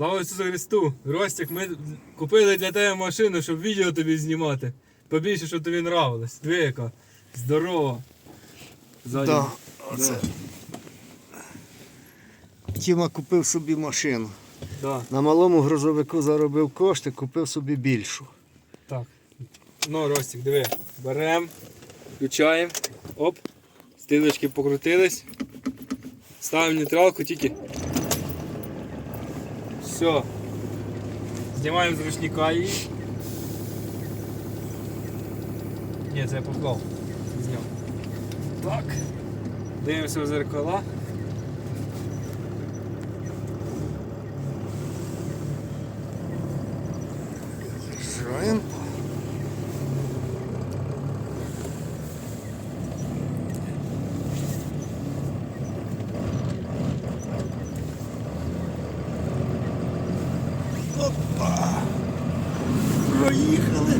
Слава Ісусу Христу! Ростик, ми купили для тебе машину, щоб відео тобі знімати. Побільше, щоб тобі нравилось. Диви яка. Здорова. Ззаді. Да, оце. Тіма купив собі машину. Да, На малому грузовику заробив кошти, купив собі більшу. так. Ну, Ростик, диви. Беремо, включаємо. Оп. Стрілочки покрутились. Ставимо нейтралку тільки. Все. Знімаємо з ручника її. Ні, я поклав. Зняв. Так. Дивимося в зеркала. Зраємо. Опа! Проїхали.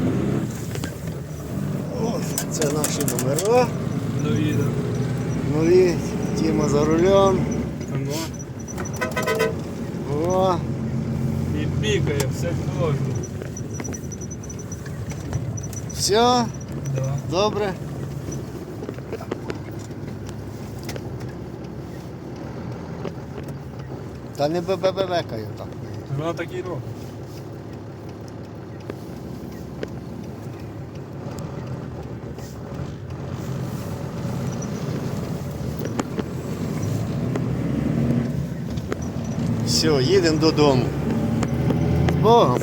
Ось це наші номера. Ну відео. Нові. Тіма за рулем. Оно. О, І пікає, все положено. все, Да. добре. Та не бебебекаю так. Вона так і робить. Все, їдемо додому. З Богом.